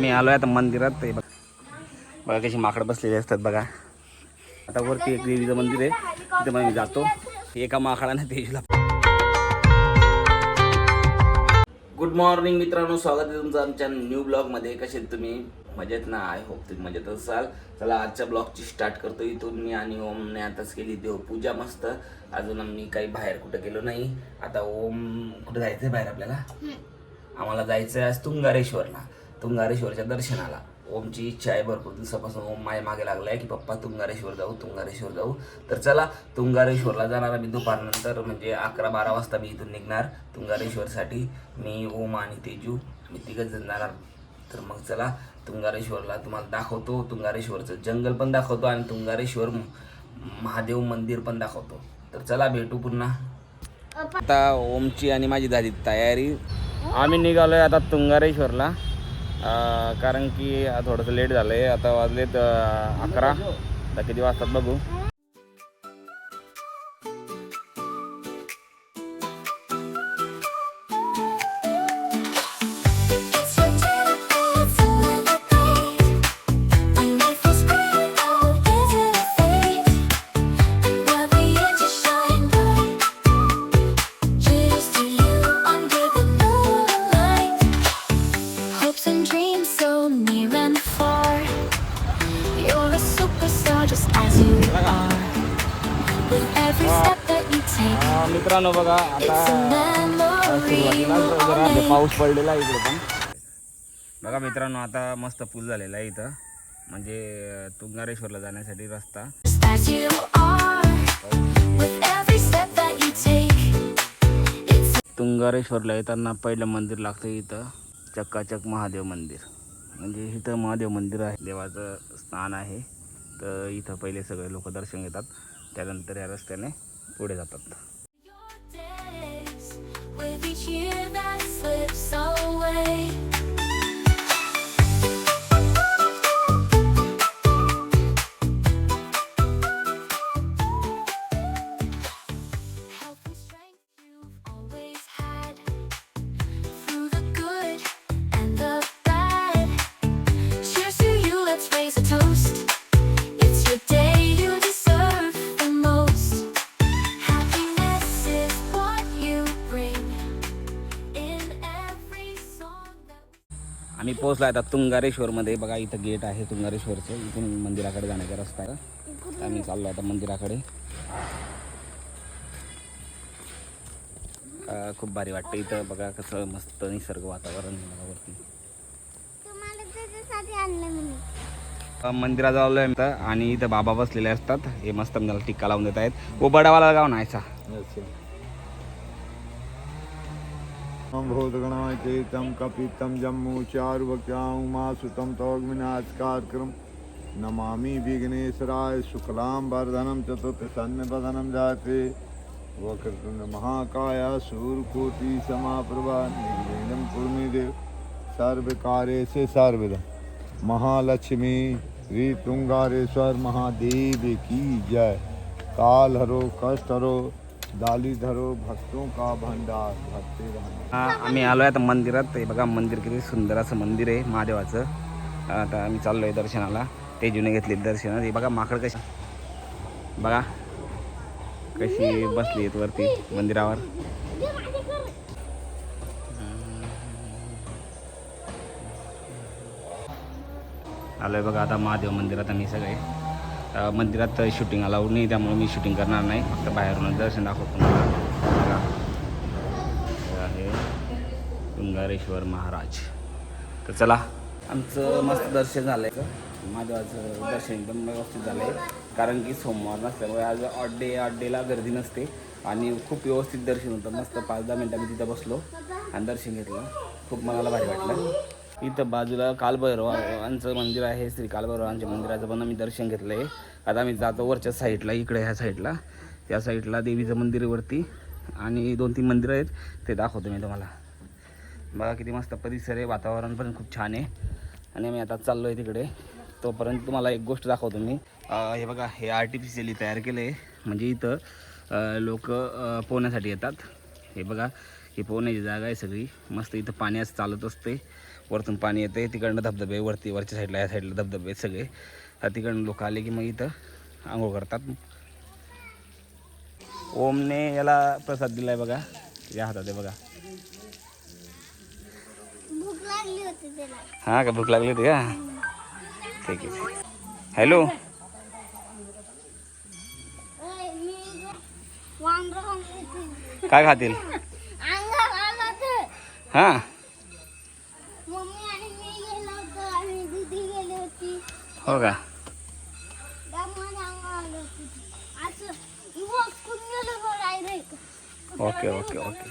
आम्ही आलोय आता मंदिरात. ते बघ. बघा कशी माकड बसलेली असतात बघा. आता वरती एक देवीचं मंदिर आहे. तिथे मग मी जातो. एका माकडाने देवीला गुड मॉर्निंग मित्रांनो स्वागत आहे तुमचं आमच्या न्यू ब्लॉगमध्ये कसे आहेत तुम्ही? मजेत ना? आय होप तुम्ही मजेत असाल. चला आजच्या ब्लॉगची स्टार्ट करतो इथून. मी आणि ओमने आताच केली देवपूजा मस्त. अजून मी काही बाहेर कुठं गेलो नाही. आता ओम कुठं जायचं आहे बाहेर आपल्याला? आम्हाला जायचं आहे आज तुंगारेश्वरला. तुंगारेश्वरच्या दर्शनाला. ओमची इच्छा आहे भरपूर दिवसापासून ओम माझ्या मागे लागलाय की पप्पा तुंगारेश्वर जाऊ तुंगारेश्वर जाऊ. तर चला तुंगारेश्वरला जाणार आम्ही दुपारनंतर म्हणजे अकरा बारा वाजता मी इथून निघणार. तुंगारेश्वरसाठी मी ओम आणि तेजू मी तिघच जण जाणार. तर मग चला तुंगारेश्वरला तुम्हाला दाखवतो. तुंगारेश्वरचं जंगल पण दाखवतो आणि तुंगारेश्वर म- महादेव मंदिर पण दाखवतो. तर चला भेटू पुन्हा. आता ओमची आणि माझी झाली तयारी. आम्ही निघालोय आता तुंगारेश्वरला. कारण की थोडंसं लेट झालं आहे आता वाजलेत अकरा. आता किती वाजतात बघू. मित्रांनो बघा आता सुरुवातीला जरा. पाऊस पडलेला आहे इकडे पण. बघा मित्रांनो आता मस्त पूल झालेला आहे इथं. म्हणजे तुंगारेश्वरला जाण्यासाठी रस्ता. तुंगारेश्वरला येताना पहिलं मंदिर लागतं इथं. चक्काचक महादेव मंदिर. म्हणजे इथं महादेव मंदिर आहे. देवाचं स्नान आहे. तर इथं पहिले सगळे लोक दर्शन घेतात. त्यानंतर या रस्त्याने पुढे जातात your days with each year that slips away. पोहोचलो आता तुंगारेश्वरमध्ये. बघा इथं गेट आहे तुंगारेश्वरचं. इथून मंदिराकडे जाण्याचा रस्ता आहे. आम्ही चाललो आता मंदिराकडे. अं, खूप भारी वाटतं इथं. बघा कसं मस्त निसर्ग वातावरण मंदिरात आलोय आणि इथं बाबा बसलेले असतात. हे मस्त मला टिक्का लावून देत आहेत. ओबडावाला गाव नायचा भूतगणाचेतं कपितं जम्मू चारुवक्यां मासुतं तवग्मिनास्कारक्रम नमामि विघ्नेश्वराय शुक्लां वर्धनं चतुर्थसन्नवदनं जाते। वक्रतुण्ड महाकाया सूर्यकोटि समाप्रभा निर्विघ्नं कुर्मे सर्वकार्येषु सर्वदा। महालक्ष्मी श्री तुंगारेश्वर महादेव की जय। काल हरो कष्ट हरो दाली धरो भक्तों का भंडार भक्ति आम्ही आलो आहे आता मंदिरात. हे बघा मंदिर किती सुंदर असं मंदिर आहे महादेवाचं. आता आम्ही चाललोय दर्शनाला. ते जुने घेतले दर्शन. हे बघा माकड कशी बघा कशी बसली आहेत वरती मंदिरावर. आलोय बघा आता महादेव मंदिरात आम्ही सगळे. मंदिरात शूटिंग अलाउड नाही त्यामुळे मी शूटिंग करणार नाही. फक्त बाहेरून दर्शन दाखवतो आहे तुंगारेश्वर महाराज. तर चला. आमचं मस्त दर्शन झालं आहे महादेवाचं दर्शन एकदम व्यवस्थित झालं आहे कारण की सोमवार नसल्यामुळे आज ऑड डे ऑड डेला गर्दी नसते. आणि खूप व्यवस्थित दर्शन होतं. मस्त पाच दहा मिनटं मी तिथं बसलो आणि दर्शन घेतलं. खूप मनाला भारी वाटलं. इथं बाजूला कालभैरवांचं मंदिर आहे श्री कालभैरवांच्या मंदिराचं पण आम्ही दर्शन घेतलं आहे आता आम्ही जातो वरच्या साईडला इकडे ह्या साईडला. त्या साईडला देवीचं मंदिरवरती आणि दोन तीन मंदिरं आहेत ते दाखवतो मी तुम्हाला. बघा किती मस्त परिसर आहे वातावरण पण खूप छान आहे. आणि आम्ही आता चाललो आहे तिकडे. तोपर्यंत तुम्हाला एक गोष्ट दाखवतो मी. हे बघा हे आर्टिफिशियली तयार केलं आहे म्हणजे इथं लोक पोहण्यासाठी येतात. हे बघा ही पोहण्याची जागा आहे सगळी. मस्त इथं पाण्यास चालत असते. वरतून पाणी येते तिकडनं धबधबे वरती वरच्या साईडला या साईडला धबधबे आहेत सगळे तिकडनं लोक आले की मग इथं आंघोळ करतात. ओमने याला प्रसाद दिलाय बघा. या हातात आहे बघा हां का? भूक लागली होती का? ठीक आहे. हॅलो? काय खातील? हां? गेलो डायरेक्ट ओके ओके ओके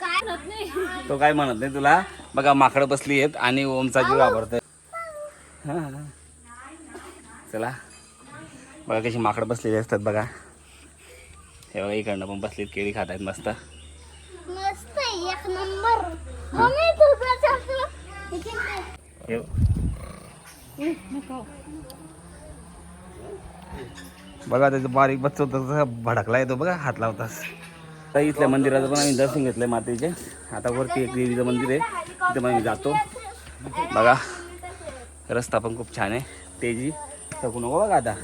काय होत नाही तो काय म्हणत नाही तुला? बघा माकडं बसली आहेत आणि ओमचा जीव वापरतोय हां चला. बघा कशी माकडं बसलेली असतात बघा. हे बघा इकडनं पण बसलीत केळी खात आहेत मस्त. मस्त एक नंबर मम्मी तुझं चालतं इथे नाही. हे बघा त्याचं बारीक बच्च होतं भडकला येतो बघा हात लावतास तर इथल्या मंदिराचं पण आम्ही दर्शन घेतलंय मातेचे. आता वरती एक देवीचं मंदिर आहे तिथं मग आम्ही जातो. बघा रस्ता पण खूप छान आहे तेजी. थकू नको बघा आता.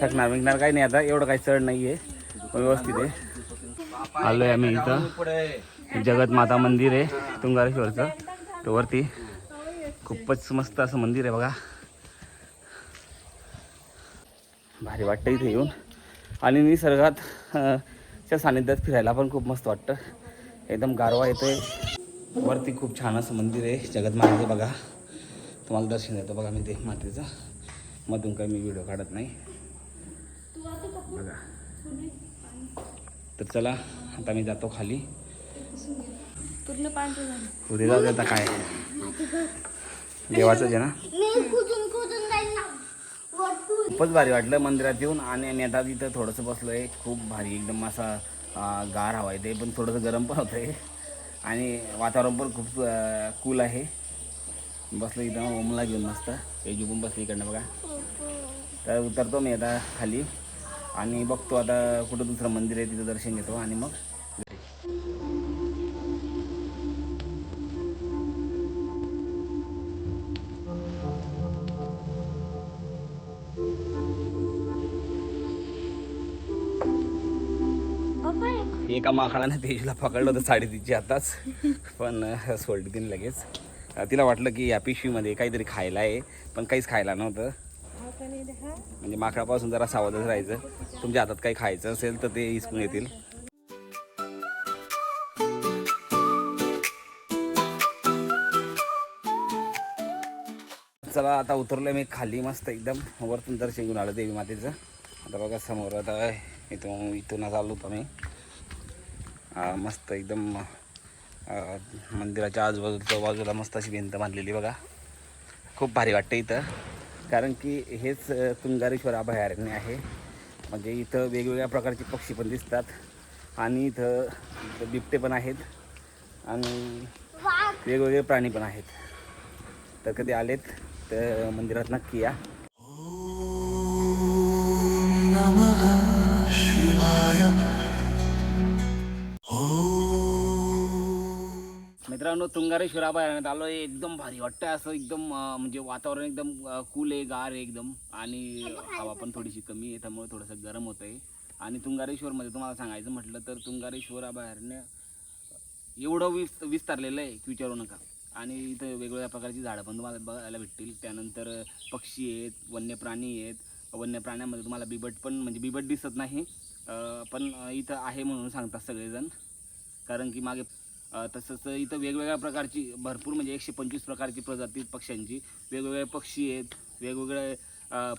थकणार विकणार काही नाही आता एवढं काही चढ नाही आहे पण व्यवस्थित आहे. आलोय आम्ही इथं. जगत माता मंदिर आहे तुंगारेश्वरचं. तर वरती. खूपच मस्त असं मंदिर आहे बघा. भारी वाटतं इथे येऊन. आणि निसर्गात च्या सानिध्यात फिरायला पण खूप मस्त वाटतं. एकदम गारवा येतोय. वरती खूप छान असं मंदिर आहे. जगत मातेचं बघा. तुम्हाला दर्शन देतो बघा मी ते मातेचं. मधून काही मी व्हिडिओ काढत नाही. बघा. तर चला आता मी जातो खाली. जाऊ दे आता काय. देवाचंच आहे ना? खूपच भारी वाटलं मंदिरात येऊन आणि आम्ही आता इथं थोडंसं बसलो आहे खूप भारी एकदम असा गार हवा आहे ते पण थोडंसं गरम पण होतं आहे आणि वातावरण पण खूप कूल आहे. बसलो इथं ओमला घेऊन मस्त. तेजू पण बसली इकडनं बघा. तर उतरतो मी आता खाली. आणि बघतो आता कुठं दुसरं मंदिर आहे तिथं दर्शन घेतो. आणि मग एका माकडाने तेजूला पकडलं होतं साडेतीनची आताच. पण सोडली तिने लगेच. तिला वाटलं की या पिशवीमध्ये काहीतरी खायला आहे पण काहीच खायला नव्हतं. म्हणजे माकडापासून जरा सावधच राहायचं. तुमच्या हातात काही खायचं असेल तर ते हिसकून येतील. चला आता उतरलोय मी खाली मस्त एकदम. वरतून दर्शन घेऊन आलो देवी मातेचं. आता बघा समोर आता इथून इथूनच आलो होतो मी. मस्त एकदम मंदिराच्या आजूबाजूच्या बाजूला मस्त अशी भिंत बांधलेली बघा. खूप भारी वाटतं इथं. कारण की हेच तुंगारेश्वर अभयारण्य आहे. म्हणजे इथं वेगवेगळ्या प्रकारचे पक्षी पण दिसतात. आणि इथं इथं बिबटे पण आहेत. आणि वेगवेगळे प्राणी पण आहेत. तर कधी आलेत तर मंदिरात नक्की या. मित्रांनो तुंगारेश्वर अभयारण्यात आलो आहे एकदम भारी वाटतं असं एकदम म्हणजे वातावरण एकदम कूल आहे गार आहे एकदम. आणि हवा पण थोडीशी कमी आहे त्यामुळे थोडंसं गरम होतं आहे आणि तुंगारेश्वरमध्ये तुम्हाला सांगायचं म्हटलं तर तुंगारेश्वर अभयारण्य एवढं विस विस्तारलेलं आहे की विचारू नका. आणि इथं वेगवेगळ्या प्रकारची झाडं पण तुम्हाला बघायला भेटतील. त्यानंतर पक्षी आहेत वन्य प्राणी आहेत. वन्य प्राण्यामध्ये तुम्हाला बिबट पण म्हणजे बिबट दिसत नाही. पण इथं आहे म्हणून सांगतात सगळेजण. कारण की मागे तसंच इथं वेगवेगळ्या प्रकारची भरपूर म्हणजे एकशे पंचवीस प्रकारची प्रजाती पक्ष्यांची. वेगवेगळे पक्षी आहेत वेगवेगळे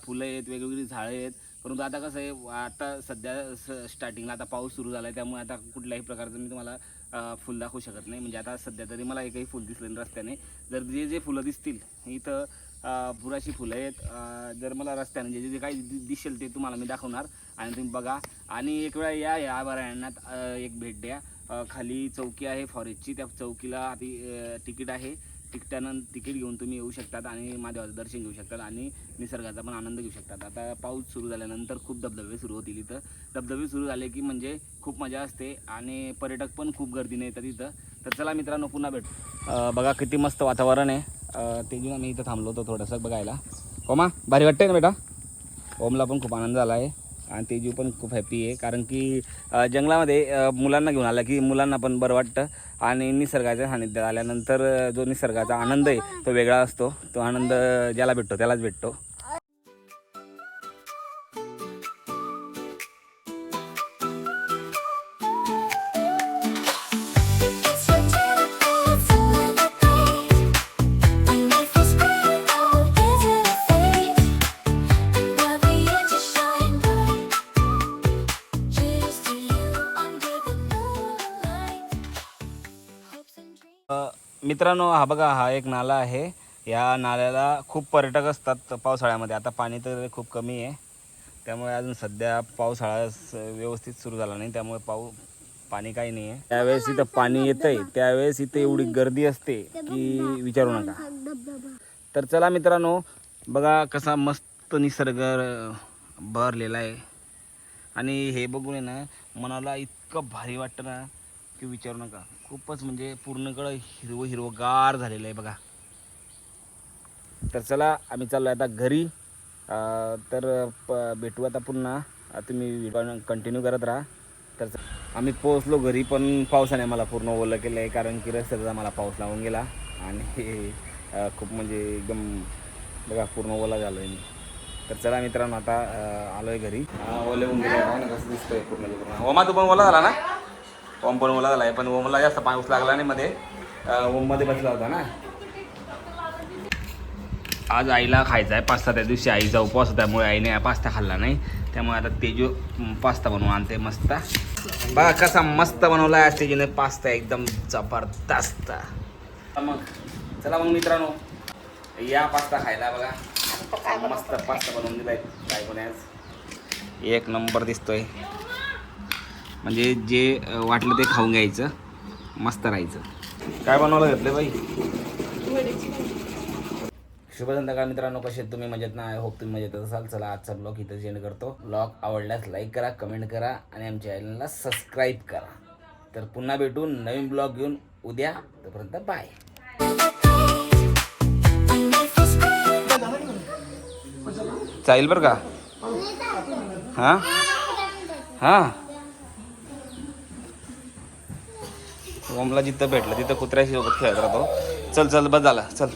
फुलं आहेत वेगवेगळी झाडं आहेत. परंतु आता कसं आहे आता सध्या स स्टार्टिंगला आता पाऊस सुरू झाला आहे त्यामुळे आता कुठल्याही प्रकारचं मी तुम्हाला फुल दाखवू शकत नाही. म्हणजे आता सध्या तरी मला एकही फुल दिसलं नाही रस्त्याने. जर जे जे फुलं दिसतील इथं पुराशी फुलं आहेत. जर मला रस्त्याने जे जे काही दि- दिसेल ते तुम्हाला मी दाखवणार. आणि तुम्ही बघा. आणि एक वेळा या या अभयारण्यात एक भेट द्या. खाली चौकी आहे फॉरेस्टची. त्या चौकीला आधी तिकीट आहे. तिकटानं तिकीट घेऊन तुम्ही येऊ शकतात आणि महादेवाचं दर्शन घेऊ शकतात आणि निसर्गाचा पण आनंद घेऊ शकतात. आता पाऊस सुरू झाल्यानंतर खूप धबधबे सुरू होतील इथं. धबधबे सुरू झाले की म्हणजे खूप मजा असते आणि पर्यटक पण खूप गर्दीने येतात इथं. तर चला मित्रांनो पुन्हा भेट. बघा किती मस्त वातावरण आहे. तेजून आम्ही इथं थांबलो होतो थोडंसं बघायला. ओमा भारी वाटते ना बेटा? ओमला पण खूप आनंद झाला आहे. आणि तेजू पण खूप हॅपी आहे. कारण की जंगलामध्ये मुलांना घेऊन आला की मुलांना पण बरं वाटतं. आणि निसर्गाच्या सानिध्यात आल्यानंतर जो निसर्गाचा आनंद आहे तो वेगळा असतो. तो आनंद ज्याला भेटतो त्यालाच भेटतो. मित्रांनो हा बघा हा एक नाला आहे. या नाल्याला खूप पर्यटक असतात पावसाळ्यामध्ये. आता पाणी तर खूप कमी आहे. त्यामुळे अजून सध्या पावसाळा स- व्यवस्थित सुरू झाला नाही. त्यामुळे पाऊ पाणी काही नाही आहे. त्यावेळेस इथं पाणी येतंय. त्यावेळेस इथे एवढी गर्दी असते की विचारू नका. तर चला मित्रांनो बघा कसा मस्त निसर्ग भरलेला आहे. आणि हे बघून आहे ना मनाला इतकं भारी वाटतं ना. की विचारू नका. खूपच म्हणजे पूर्णकडं हिरवं हिरवंगार झालेलं आहे बघा. तर चला आम्ही चाललो आता घरी. तर प भेटू आता पुन्हा. तुम्ही तुम्ही कंटिन्यू करत राहा. तर आम्ही पोहोचलो घरी पण पावसाने मला पूर्ण ओलं केलं आहे कारण की रस्त्याचा मला पाऊस लावून गेला. आणि खूप म्हणजे एकदम बघा पूर्ण ओला झालो आहे मी तर चला मित्रांनो आता आलो आलोय घरी. ओले होऊन गेले. हो कसं दिसतंय पूर्ण पूर्ण हो, ओमा तू पण ओला झाला ना? ओम पण ओला झाला आहे पण ओमला जास्त पाऊस लागला नाही मध्ये. ओममध्ये बसला होता ना. आज आईला खायचा आहे पास्ता त्या दिवशी आईचा उपवास त्यामुळे आईने पास्ता खाल्ला नाही. त्यामुळे आता तेजू पास्ता बनवून आणते मस्त. बघा कसा मस्त बनवला आहे तेजूने पास्ता एकदम जबरदस्त. मग. चला मग मित्रांनो. या पास्ता खायला बघा. मस्त पास्ता बनवून दिलाय काय कोणी आज. एक नंबर दिसतोय. म्हणजे जे वाटलं ते खाऊन घ्यायचं. मस्त राहायचं. काय बनवलं घेतलं बाई? शुभ संध्याकाळ मित्रांनो कसे तुम्ही? मजेत ना? आय होप तुम्ही मजेत असाल. चला आजचा ब्लॉग इथं सेंड करतो. ब्लॉग आवडल्यास लाईक करा कमेंट करा आणि आमच्या चॅनलला सबस्क्राईब करा. तर पुन्हा भेटून नवीन ब्लॉग घेऊन उद्या. तोपर्यंत बाय चालेल बरं का? हां? हां? ओमला जिथं भेटलं तिथं कुत्र्याशी सोबत खेळत राहतो. चल चल बस झाला. चल.